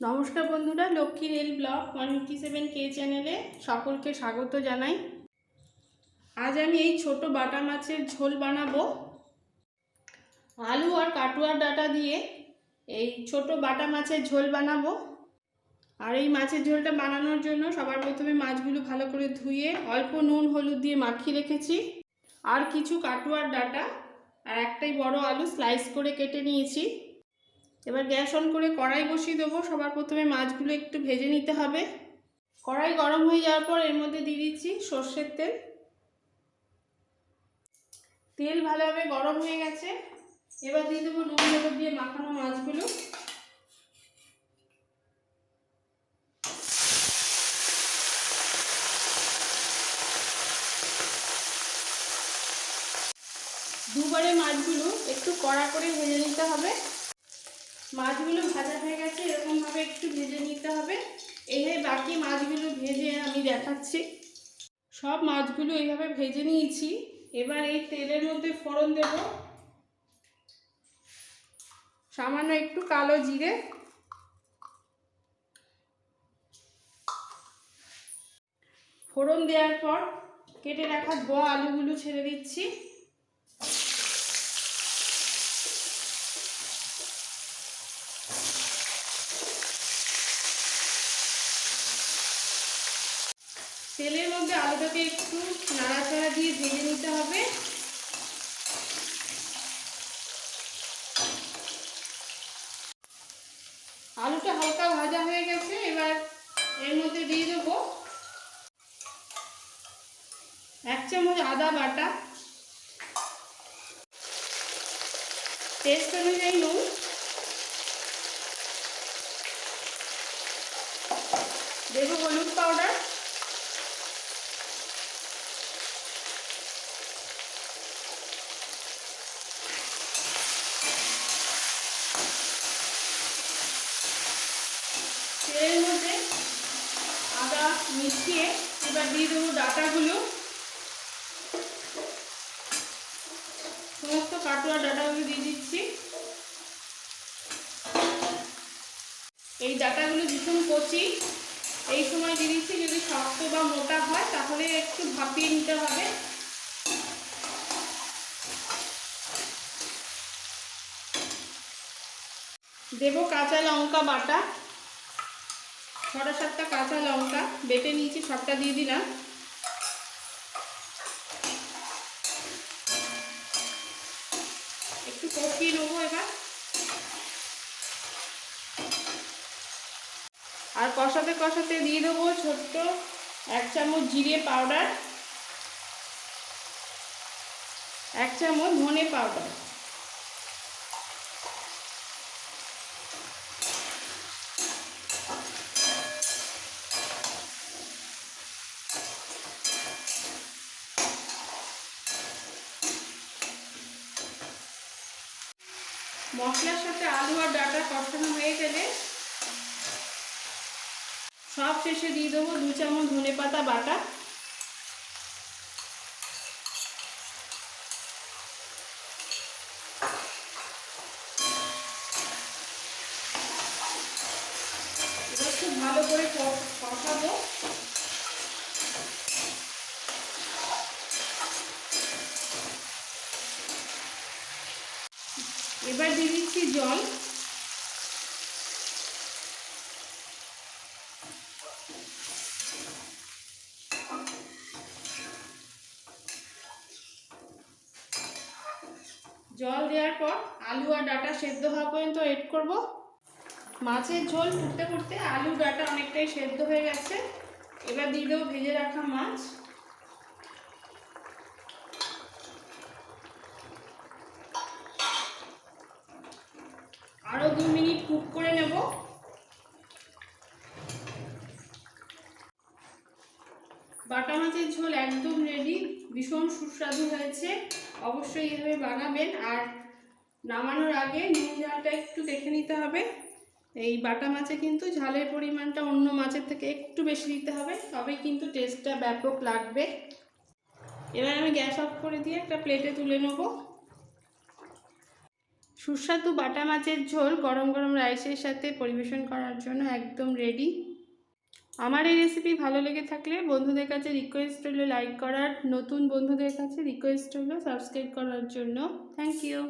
নমস্কার বন্ধুরা, Lakshmi rail blog, one fifty seven কে চ্যানেলে সকলকে স্বাগত জানাই। আজ আমি এই ছোট বাটা মাছের ঝোল বানাবো। আলু আর কাটুয়ার ডাটা দিয়ে এই ছোট বাটা মাছের ঝোল বানাবো। আর এই মাছের ঝোলটা বানানোর জন্য সবার প্রথমে মাছগুলো ভালো করে ধুয়ে অল্প নুন, হলুদ দিয়ে মাখিয়ে রেখেছি। আর কিছু কাটুয়ার ডাটা আর একটাই বড় আলু স্লাইস করে কেটে নিয়েছি। এবার গ্যাস অন করে কড়াই বসিয়ে দেবো। সবার প্রথমে মাছগুলো একটু ভেজে নিতে হবে। কড়াই গরম হয়ে যাওয়ার পর এর মধ্যে দিয়ে দিচ্ছি সর্ষের তেল। তেল ভালোভাবে গরম হয়ে গেছে। এবার দিয়ে দেবো নুন হলুদ দিয়ে মাখানো মাছগুলো। দুবারে মাছগুলো একটু কড়া করে ভেজে নিতে হবে। মাছগুলো ভাজা হয়ে গেছে, এরকমভাবে একটু ভেজে নিতে হবে। এইভাবে বাকি মাছগুলো ভেজে আমি দেখাচ্ছি। সব মাছগুলো এইভাবে ভেজে নিয়েছি। এবার এই তেলের মধ্যে ফোড়ন দেব। সামান্য একটু কালো জিরে। ফোড়ন দেওয়ার পর কেটে রাখা ধোয়া আলুগুলো ছেড়ে দিচ্ছি। তেলের মধ্যে আলুটাকে একটু নাড়াচাড়া দিয়ে ভেজে নিতে হবে। আলুটা হালকা ভাজা হয়ে গেছে, এবার এর মধ্যে দিয়ে দেবো এক চামচ আদা বাটা। টেস্ট অনুযায়ী নুন। দেবো হলুদ পাউডার তেলের মধ্যে আদা, মিশিয়ে এবার দিয়ে দেবো ডাটাগুলো। সমস্ত কাটোয়া ডাটাগুলো দিয়ে দিচ্ছি। এই ডাটাগুলো ভীষণ কচি। এই সময় দিয়ে দিচ্ছি যদি শক্ত বা মোটা হয়, তাহলে একটু ভাপিয়ে নিতে হবে। দেবো কাঁচা লঙ্কা বাটা। ছটা সাতটা কাঁচা লঙ্কা বেটে নিয়েছি সবটা দিয়ে দিলাম। একটু কষিয়ে নেব এবার। আর কষাতে কষাতে দিয়ে দেবো ছোট্ট এক চামচ জিরে পাউডার, এক চামচ ধনে পাউডার। মশলার সাথে আলু আর ডাটা কষানো হয়ে গেলে সব শেষে দিয়ে দেবো দু চামচ ধনে পাতা বাটা। ভালো করে কষাবো। এবার দিয়ে দিচ্ছি জল। জল দেওয়ার পর আলু আর ডাটা সেদ্ধ হওয়া পর্যন্ত এড করব। মাছের ঝোল ফুটতে ফুটতে আলু ডাটা অনেকটাই সেদ্ধ হয়ে গেছে। এবার দিয়ে দেবো ভেজে রাখা মাছ। আরও দু মিনিট কুক করে নেব। বাটা মাছের ঝোল একদম রেডি ভীষণ সুস্বাদু হয়েছে। অবশ্যই এভাবে বানাবেন। আর নামানোর আগে নুন ঝালটা একটু দেখে নিতে হবে। এই বাটা মাছে কিন্তু ঝালের পরিমাণটা অন্য মাছের থেকে একটু বেশি দিতে হবে। তবেই কিন্তু টেস্টটা ব্যাপক লাগবে। এবার আমি গ্যাস অফ করে দিয়ে একটা প্লেটে তুলে নেব। সুস্বাদু বাটা মাছের ঝোল গরম গরম রাইসের সাথে পরিবেশন করার জন্য একদম রেডি আমার এই রেসিপি ভালো লেগে থাকলে বন্ধুদের কাছে রিকোয়েস্ট হলো লাইক করার। নতুন বন্ধুদের কাছে রিকোয়েস্ট হলো সাবস্ক্রাইব করার জন্য। Thank you